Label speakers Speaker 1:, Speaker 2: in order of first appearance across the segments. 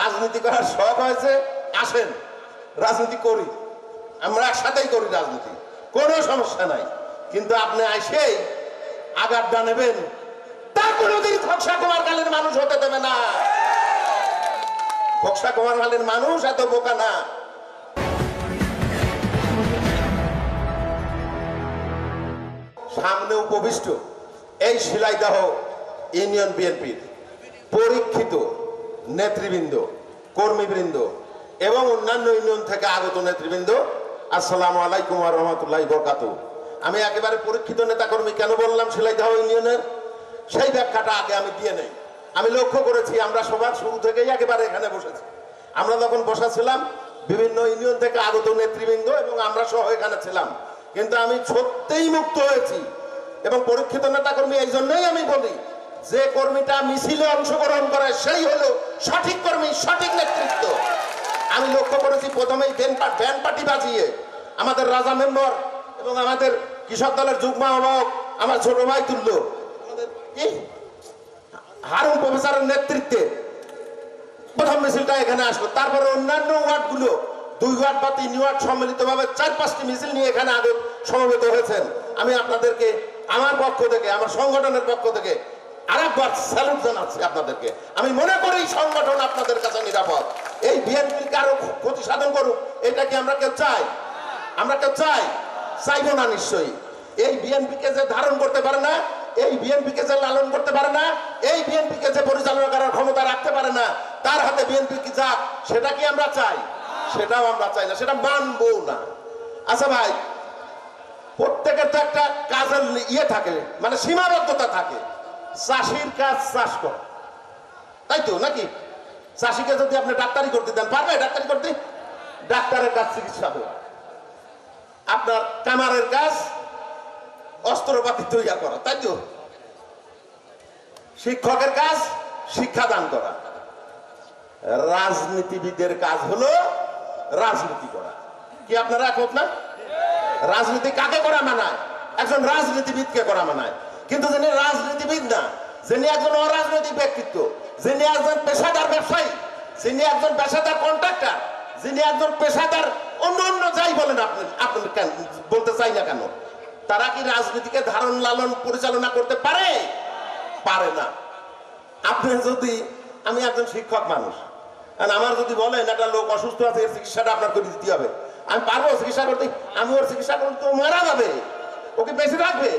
Speaker 1: রাজনীতি করার শখ হয়েছে, আসেন, রাজনীতি করি। আমরা একসাথেই করি রাজনীতি, কোনো সমস্যা নাই। কিন্তু আপনি আইসেই, আগারটা নেবেন তা কোনোদিন খকসা কুমার কালের মানুষ হতে দেবে না। খকসা কুমার কালের মানুষ এত বোকা না। সামনে উপবিষ্ট, এই শিলাইদাহ ইউনিয়ন বিএনপির, পরীক্ষিত নেতৃবৃন্দ, কর্মীবৃন্দ এবং অন্যান্য ইউনিয়ন থেকে আগত নেতৃবৃন্দ, আসসালামু আলাইকুম রহমতুল্লাহ বরকাত আমি একেবারে পরীক্ষিত নেতাকর্মী কেন বললাম শিলাইদাহ ইউনিয়নের? সেই ব্যাখ্যাটা আগে আমি দিয়ে নেই। আমি লক্ষ্য করেছি, আমরা সবার শুরু থেকেই একেবারে এখানে বসেছি। আমরা যখন বসেছিলাম বিভিন্ন ইউনিয়ন থেকে আগত নেতৃবৃন্দ এবং আমরা সহ এখানে ছিলাম। কিন্তু আমি সত্যিই মুক্ত হয়েছি এবং পরীক্ষিত নেতাকর্মী এই জন্যই আমি বলি যে কর্মীটা মিছিলে অংশগ্রহণ করে, সেই হলো সঠিক কর্মী, সঠিক নেতৃত্ব। আমি লক্ষ্য করেছি, প্রথমেই ব্যান পার্টি বাজিয়ে আমাদের রাজা মেম্বর এবং আমাদের কৃষক দলের যুগ্ম আহ্বায়ক, আমার ছোট ভাই তুল্য কি? হারুন প্রফেসরের নেতৃত্বে প্রথম মিছিলটা এখানে আসলো। তারপরে অন্যান্য ওয়ার্ডগুলো, দুই ওয়ার্ড বা তিন ওয়ার্ড সম্মিলিতভাবে চার পাঁচটি মিছিল নিয়ে এখানে আগে সমবেত হয়েছেন। আমি আপনাদেরকে, আমার পক্ষ থেকে, আমার সংগঠনের পক্ষ থেকে আরেকবার স্যালুট জানাচ্ছি আপনাদেরকে। আমি মনে করি সংগঠন আপনাদের কাছে নিরাপদ। এই বিএনপি কারও ক্ষতি সাধন করুক, এটা কি আমরা কেউ চাই? আমরা কেউ চাই? চাইব না নিশ্চয়ই। এই বিএনপিকে যে ধারণ করতে পারে না, এই বিএনপিকে যে লালন করতে পারে না, এই বিএনপিকে যে পরিচালনা করার ক্ষমতা রাখতে পারে না, তার হাতে বিএনপি কি যাক, সেটা কি আমরা চাই? সেটাও আমরা চাই না, সেটা মানবো না। আচ্ছা ভাই, প্রত্যেকের তো একটা কাজের ইয়ে থাকে মানে সীমাবদ্ধতা থাকে। চাষির কাজ চাষ করা। তাই তো নাকি? চাষিকে যদি আপনি ডাক্তারি করতে দেন, পারবে ডাক্তারি করতে? ডাক্তারের কাজ চিকিৎসা দেওয়া আপনার কামারের কাজ অস্ত্রপাতি তৈরি করা, তাই তো? শিক্ষকের কাজ শিক্ষাদান করা। রাজনীতিবিদের কাজ হলো রাজনীতি করা। কি আপনারা একমত না? রাজনীতি কাকে করা মানায়? একজন রাজনীতিবিদকে করা মানায়। কিন্তু যিনি রাজনীতিবিদ না যিনি একজন অরাজনৈতিক ব্যক্তিত্ব, যিনি একজন পেশাদার ব্যবসায়ী, যিনি একজন পেশাদার কন্ট্রাক্টর যিনি একজন পেশাদার অন্য অন্য যাই বলেন আপনি আপনি বলতে চাই না কেন, তারা কি রাজনীতিকে ধারণ লালন পরিচালনা করতে পারে? পারে না। আপনি যদি, আমি একজন শিক্ষক মানুষ, আর আমার যদি বলেন একটা লোক অসুস্থ আছে, এর চিকিৎসাটা আপনার করে দিতে হবে, আমি পারব চিকিৎসা করতে? আমি ওর চিকিৎসা করতে মারা যাবে ওকে বেঁচে রাখবে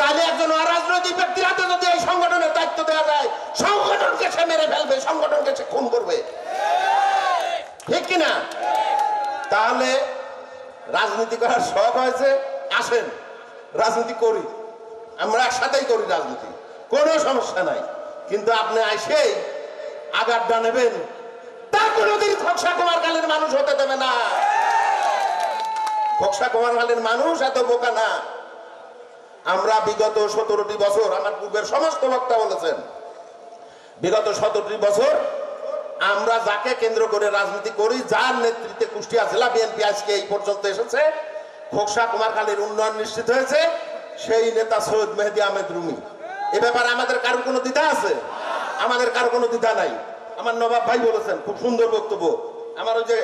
Speaker 1: তাহলে একজন অরাজনৈতিক ব্যক্তির হাতে যদি এই সংগঠনের দায়িত্ব দেওয়া যায়, সংগঠনকে সে মেরে ফেলবে, সংগঠনকে সে খুন করবে। ঠিক কিনা? তাহলে রাজনীতি করার শখ হয়েছে? আসেন, রাজনীতি করি। আমরা একসাথেই করি রাজনীতি, কোনো সমস্যা নাই। কিন্তু আপনি আইসেই আগারটা নেবেন তা কোনোদিন খকসা কুমার কালের মানুষ হতে দেবে না। খকসা কুমার কালের মানুষ এত বোকা না। আমরা বিগত সতেরোটি বছর আমার পূর্বের সমস্ত বক্তা বলেছেন, বিগত সতেরোটি বছর আমরা যাকে কেন্দ্র করে রাজনীতি করি, যার নেতৃত্বে কুষ্টিয়া জেলা বিএনপি আজকে এই পর্যন্ত এসেছে, খোকসা কুমার খালীর উন্নয়ন নিশ্চিত হয়েছে, সেই নেতা সৈয়দ মেহেদি আহমেদ রুমি। এ ব্যাপারে আমাদের কারও কোনো দ্বিধা আছে? আমাদের কারও কোনো দ্বিধা নাই। আমার নবাব ভাই বলেছেন, খুব সুন্দর বক্তব্য। আমার ওই যে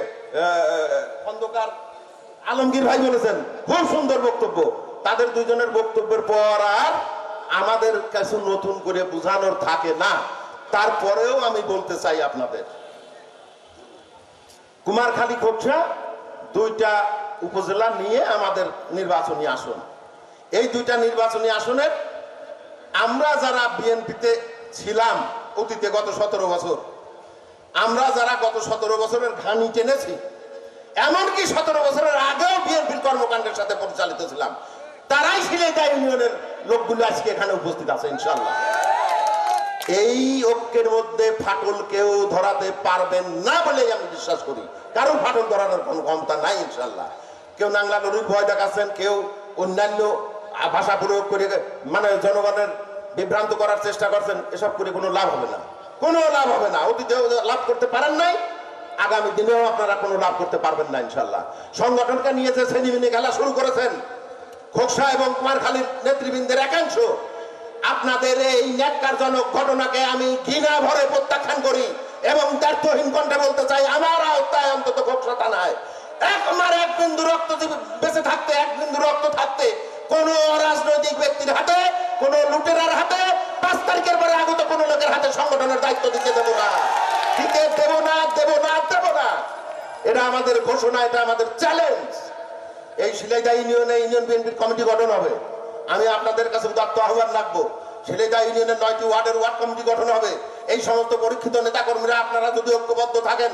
Speaker 1: খন্দকার আলমগীর ভাই বলেছেন, খুব সুন্দর বক্তব্য। তাদের দুইজনের বক্তব্যের পর আর আমাদের কাছে নতুন করে বোঝানোর থাকে না। তারপরেও আমি বলতে চাই আপনাদের। কুমারখালী খোকসা দুইটা উপজেলা নিয়ে আমাদের নির্বাচনী আসন। এই দুইটা নির্বাচনী আসনের আমরা যারা বিএনপিতে ছিলাম অতীতে গত সতেরো বছর, আমরা যারা গত সতেরো বছরের ঘানি টেনেছি, এমনকি সতেরো বছরের আগেও বিএনপির কর্মকাণ্ডের সাথে পরিচালিত ছিলাম। তারাই সিলেটা ইউনিয়নের লোকগুলো আজকে এখানে উপস্থিত আছে ইনশাল্লাহ এই ঐক্যের মধ্যে ফাটল কেউ ধরাতে পারবেন না বলেই আমি বিশ্বাস করি। কারণ ফাটল ধরানোর কোনো ক্ষমতা নাই ইনশাল্লাহ কেউ নাংলা নদীর ভয় দেখাচ্ছেন, কেউ অন্যান্য ভাষা প্রয়োগ করে মানে জনগণের বিভ্রান্ত করার চেষ্টা করছেন, এসব করে কোনো লাভ হবে না। কোনো লাভ হবে না। অতীতেও লাভ করতে পারেন নাই, আগামী দিনেও আপনারা কোনো লাভ করতে পারবেন না ইনশাল্লাহ সংগঠনকে নিয়ে যে শ্রেণীমিনি খেলা শুরু করেছেন খোকসা এবং কুমারখালীর নেতৃবৃন্দের একাংশ, আপনাদের এই ন্যাক্কারজনক ঘটনাকে আমি ঘৃণা ভরে প্রত্যাখ্যান করি এবং দ্ব্যর্থহীন কণ্ঠে বলতে চাই, আমার আওতায় অন্তত ঘোষণা থানায় এক আমার এক বিন্দু রক্ত বেঁচে থাকতে, এক বিন্দু রক্ত থাকতে কোন রাজনৈতিক ব্যক্তির হাতে, কোন লুটেরার হাতে পাঁচ তারিখের পরে আগত কোন লোকের হাতে সংগঠনের দায়িত্ব দিতে দেবো না। দিতে দেবো না দেবো না দেবো না। এটা আমাদের ঘোষণা, এটা আমাদের চ্যালেঞ্জ এই শিলাইদা ইউনিয়নে ইউনিয়ন বিএনপির কমিটি গঠন হবে। আমি আপনাদের কাছে উদাত্ত আহ্বান রাখব শিলাইদা ইউনিয়নের নয়টি ওয়ার্ডের ওয়ার্ড কমিটি গঠন হবে। এই সমস্ত পরীক্ষিত নেতাকর্মীরা, আপনারা যদি ঐক্যবদ্ধ থাকেন,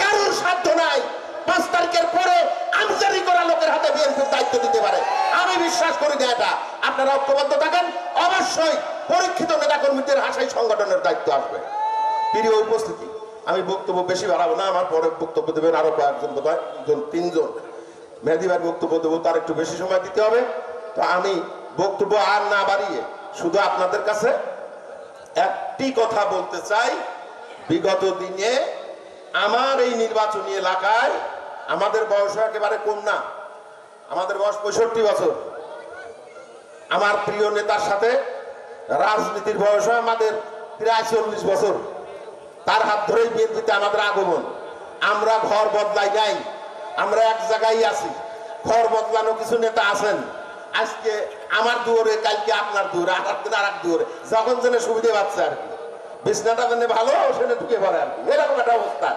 Speaker 1: কারোর সাধ্য নাই। পাঁচ তারিখের পরে আমজারি করা লোকের হাতে বিএনপির দায়িত্ব দিতে পারে। আমি বিশ্বাস করি না এটা। আপনারা ঐক্যবদ্ধ থাকেন, অবশ্যই পরীক্ষিত নেতাকর্মীদের হাসাই সংগঠনের দায়িত্ব আসবে। প্রিয় উপস্থিতি, আমি বক্তব্য বেশি বাড়াবো না, আমার পরে বক্তব্য দেবেন আরও কয়েকজন বোধহয় মেহেদিবার বক্তব্য দেবো, তার একটু বেশি সময় দিতে হবে। তো আমি বক্তব্য আর না বাড়িয়ে, শুধু আপনাদের কাছে একটি কথা বলতে চাই। বিগত দিনে আমার এই নির্বাচনী এলাকায় আমাদের বয়স একেবারে কম না। আমাদের বয়স পঁয়ষট্টি বছর। আমার প্রিয় নেতার সাথে রাজনীতির বয়স আমাদের প্রায় চল্লিশ বছর। তার হাত ধরেই বিএনপিতে আমাদের আগমন। আমরা ঘর বদলাই নাই। আমরা এক জায়গায় আছি। ঘর বদলানো কিছু নেতা আছেন। আজকে আমার দুয়ারে, কালকে আপনার দুয়ারে আর একদিন আর এক দুয়ারে। যখন যেন সুবিধে পাচ্ছে আর কি। বিছনাটা যেন ভালো, সেটা ঢুকে পড়ে আর কি। এরকম একটা অবস্থা।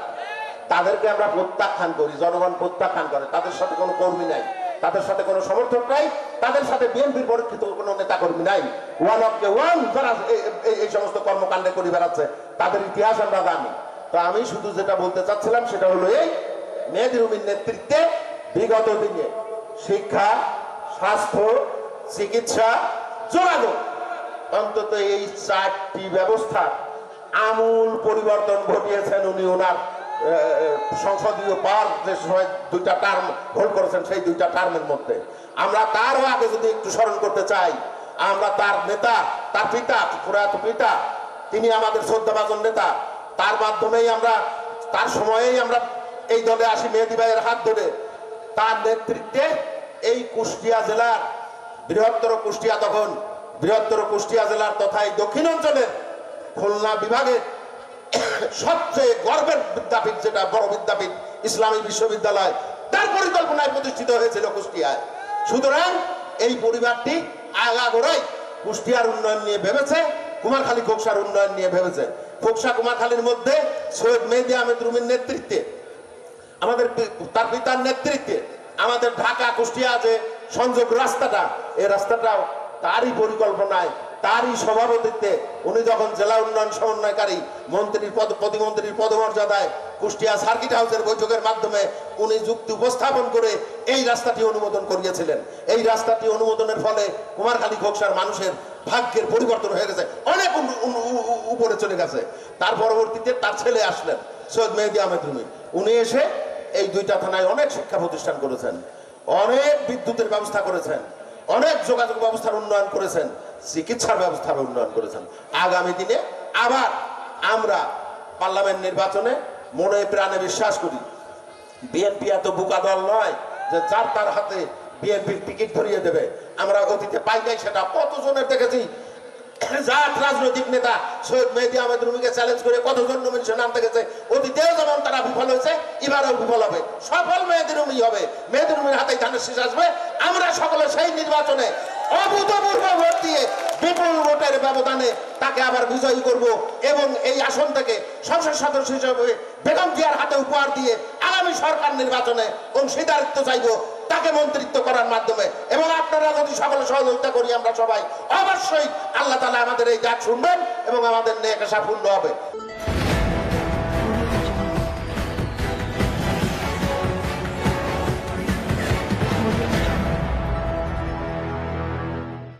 Speaker 1: তাদেরকে আমরা প্রত্যাখ্যান করি, জনগণ প্রত্যাখ্যান করে। তাদের সাথে কোনো কর্মী নাই। তাদের সাথে কোনো সমর্থক নাই। তাদের সাথে বিএনপির পরীক্ষিত কোনো নেতা কর্মী নাই। ওয়ান অফ কে ওয়ান যারা এই সমস্ত কর্মকাণ্ডে করে বেড়াচ্ছে তাদের ইতিহাস আমরা জানি। তো আমি শুধু যেটা বলতে চাচ্ছিলাম, সেটা হলো এই মেয়েদের উমির নেতৃত্বে বিগত দিনে শিক্ষা, স্বাস্থ্য, চিকিৎসা যোগাযোগ অন্তত এই চারটি ব্যবস্থা আমূল পরিবর্তন ঘটিয়েছেন উনি ওনার সংসদীয় পার যে সময় দুইটা টার্ম হোল্ড করেছেন, সেই দুইটা টার্মের মধ্যে। আমরা তারও আগে যদি একটু স্মরণ করতে চাই, আমরা তার নেতা, তার পিতা, প্রয়াত পিতা, তিনি আমাদের শ্রদ্ধাভাজন নেতা, তার মাধ্যমেই আমরা, তার সময়েই আমরা এই দলে আসি মেহেদি ভাইয়ের হাত ধরে। তার নেতৃত্বে এই কুষ্টিয়া জেলার বৃহত্তর কুষ্টিয়া তখন, বৃহত্তর কুষ্টিয়া জেলার তথা এই দক্ষিণ অঞ্চলের খুলনা বিভাগের সবচেয়ে গর্বের বিদ্যাপীঠ যেটা, বড় বিদ্যাপীঠ, ইসলামী বিশ্ববিদ্যালয়, তার পরিকল্পনায় প্রতিষ্ঠিত হয়েছিল কুষ্টিয়ায়। সুতরাং এই পরিবারটি আগাগোড়াই কুষ্টিয়ার উন্নয়ন নিয়ে ভেবেছে, কুমারখালী খোকসার উন্নয়ন নিয়ে ভেবেছে। খোকসা কুমারখালীর মধ্যে সৈয়দ মেহেদি আহমেদ রুমির নেতৃত্বে আমাদের তার পিতার নেতৃত্বে আমাদের ঢাকা, কুষ্টিয়া যে সংযোগ রাস্তাটা, এই রাস্তাটাও তারই পরিকল্পনায়, তারই সভাপতিত্বে উনি যখন জেলা উন্নয়ন সমন্বয়কারী মন্ত্রীর পদ, প্রতিমন্ত্রীর পদমর্যাদায় কুষ্টিয়া সার্কিট হাউসের বৈঠকের মাধ্যমে উনি যুক্তি উপস্থাপন করে এই রাস্তাটি অনুমোদন করিয়েছিলেন। এই রাস্তাটি অনুমোদনের ফলে কুমারখালী খোকসার মানুষের ভাগ্যের পরিবর্তন হয়ে গেছে, অনেক উপরে চলে গেছে। তার পরবর্তীতে তার ছেলে আসলেন, সৈয়দ মেহেদি আহমেদ রুমি। উনি এসে এই দুইটা থানায় অনেক শিক্ষা প্রতিষ্ঠান করেছেন, অনেক বিদ্যুতের ব্যবস্থা করেছেন, অনেক যোগাযোগ ব্যবস্থার উন্নয়ন করেছেন, চিকিৎসার ব্যবস্থার উন্নয়ন করেছেন। আগামী দিনে আবার আমরা পার্লামেন্ট নির্বাচনে মনে প্রাণে বিশ্বাস করি বিএনপি এত বোকা দল নয় যে যার তার হাতে বিএনপির টিকিট ধরিয়ে দেবে। আমরা অতীতে পাই নাই সেটা, কতজনের দেখেছি? রাজনৈতিক নেতা সৈয়দ মেহেদি আহমেদ রুমিকে চ্যালেঞ্জ করে কতজন নমিনেশন গেছে অতীতেও যেমন তারা বিফল হয়েছে, এবারেও বিফল হবে। সফল মেহেদি রুমি হবে। মেহেদি রুমির ধানের শীষ আসবে। আমরা সকলে সেই নির্বাচনে অভূতপূর্ব ভোট দিয়ে বিপুল ভোটের ব্যবধানে তাকে আবার বিজয়ী করব এবং এই আসন থেকে সংসদ সদস্য হিসেবে বেগম জিয়ার হাতে উপহার দিয়ে আগামী সরকার নির্বাচনে অংশীদারিত্ব চাইব, তাকে মন্ত্রিত্ব করার মাধ্যমে। সকলে সহযোগিতা করি আমরা সবাই। অবশ্যই আল্লাহ তালা আমাদের এই ডাক শুনবেন এবং আমাদের নেক সাফল্য হবে।